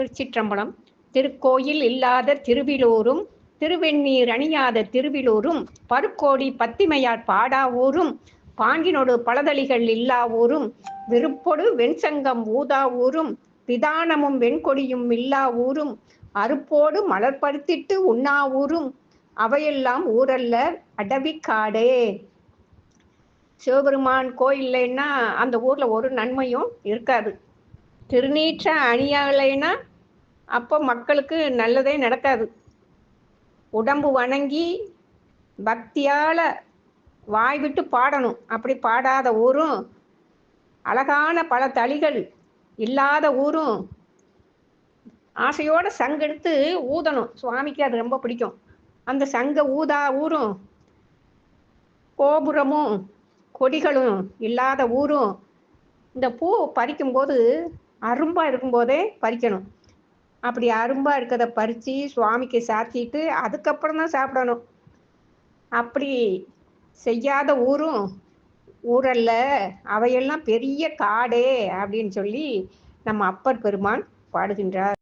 திருச்சிற்றம்பலம் திருக்கோயில் இல்லாத திருவிலூரும் திருவெண்ணீர் அணியாத திருவிலூரும் பருக்கோடி பத்திமையார் பாடா ஊரும் பாங்கினொடு பலதளிகள் இல்லா ஊரும் விருப்பொடு வெண்சங்கம் ஊதா ஊரும் விதானமும் வெண்கொடியும் இல்லா ஊரும் அருப்போடு மலர்படுத்திட்டு உண்ணாவூரும் அவையெல்லாம் ஊரல்ல அடவிக்காடே. சிவபெருமான் கோயில்லைன்னா அந்த ஊர்ல ஒரு நன்மையும் இருக்காது. திருநீற்ற அணியாலைன்னா அப்போ மக்களுக்கு நல்லதே நடக்காது. உடம்பு வணங்கி பக்தியால் வாய் விட்டு பாடணும். அப்படி பாடாத ஊரும் அழகான பல தளிகள் இல்லாத ஊரும் ஆசையோடு சங்கெடுத்து ஊதணும். சுவாமிக்கு அது ரொம்ப பிடிக்கும். அந்த சங்க ஊதா ஊரும் கோபுரமும் கொடிகளும் இல்லாத ஊரும் இந்த பூ பறிக்கும்போது அரும்பாக இருக்கும்போதே பறிக்கணும். அப்படி அரும்பா இருக்கிறத பறித்து சுவாமிக்கு சாத்திட்டு அதுக்கப்புறம் தான் சாப்பிடணும். அப்படி செய்யாத ஊரும் ஊரல்ல அவையெல்லாம் பெரிய காடே அப்படின்னு சொல்லி நம்ம அப்பர் பெருமான் பாடுகின்றார்.